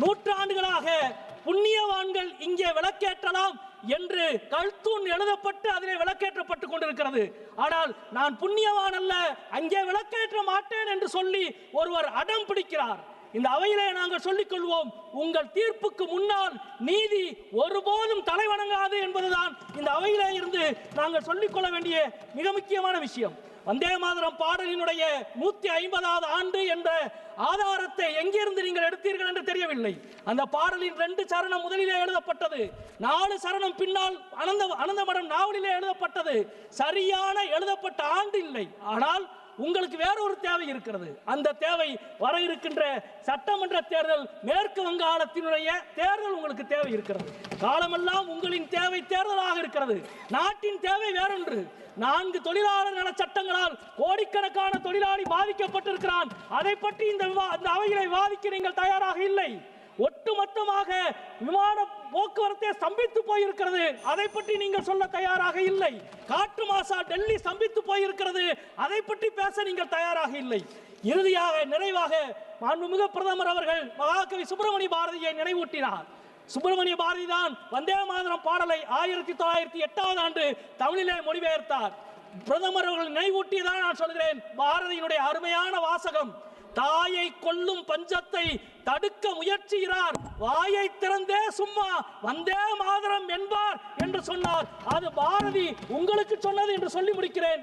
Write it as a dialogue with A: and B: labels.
A: நூற்றாண்டுகளாக புண்ணியவான்கள் இங்கே விளக்கேற்றலாம் என்று கல்தூண் எழுதப்பட்டு அதிலே விளக்கேற்றப்பட்டுக் கொண்டிருக்கிறது. ஆனால் நான் புண்ணியவான் அல்ல அங்கே விளக்கேற்ற மாட்டேன் என்று சொல்லி ஒருவர் அடம் பிடிக்கிறார். இந்த அவையிலே நாங்கள் சொல்லிக் கொள்வோம் உங்கள் தீர்ப்புக்கு முன்னால் நீதி ஒருபோதும் தலைவணங்காது என்பதுதான் இந்த அவையிலே இருந்து நாங்கள் சொல்லிக்கொள்ள வேண்டிய மிக முக்கியமான விஷயம். வந்தே மாதரம் பாடலினுடைய நூத்தி ஐம்பதாவது ஆண்டு என்ற ஆதாரத்தை எங்கிருந்து நீங்கள் எடுத்தீர்கள் என்று தெரியவில்லை. அந்த பாடலின் ரெண்டு சரணம் முதலிலே எழுதப்பட்டது. நாலு சரணம் பின்னால் அனந்த அனந்தமடம் நாவலிலே எழுதப்பட்டது. சரியான எழுதப்பட்ட ஆண்டு இல்லை. ஆனால் உங்களுக்கு வேற ஒரு தேவை இருக்கிறது. அந்த தேவை வர இருக்கின்ற சட்டமன்ற தேர்தல் மேற்கு வங்காளத்தினுடைய தேர்தல் உங்களுக்கு தேவை இருக்கிறது. காலமெல்லாம் உங்களின் இருக்கிறது. நாட்டின் தேவை வேறொன்று. நான்கு தொழிலாளர் நல சட்டங்களால் கோடிக்கணக்கான தொழிலாளி பாதிக்கப்பட்டிருக்கிறான். அதை பற்றி இந்த விவா- அவைகளை விவாதிக்க நீங்கள் தயாராக இல்லை. ஒட்டுமொத்தமாக விமான போக்குவரத்தை ஸ்தம்பித்து போயிருக்கிறது. அதை பற்றி நீங்கள் சொல்ல தயாராக இல்லை. காற்று மாசா டெல்லி ஸ்தம்பித்து போயிருக்கிறது. அதை பற்றி பேச நீங்கள் தயாராக இல்லை. இறுதியாக நிறைவாக மாண்புமிகு பிரதமர் அவர்கள் மகாகவி சுப்பிரமணிய பாரதியை நினைவூட்டினார். சுப்பிரமணிய பாரதி தான் வந்தே மாதரம் பாடலை ஆயிரத்தி தொள்ளாயிரத்தி எட்டாவது ஆண்டு தமிழிலே மொழிபெயர்த்தார். பிரதமர் அவர்கள் நினைவூட்டியதான் நான் சொல்கிறேன் பாரதியினுடைய அருமையான வாசகம் தாயை கொல்லும் பஞ்சத்தை தடுக்க முயற்சிகிறார் வாயை திறந்தே சும்மா வந்தே மாதரம் என்பார் என்று சொன்னார். அது பாரதி உங்களுக்கு சொன்னது என்று சொல்லி முடிக்கிறேன்.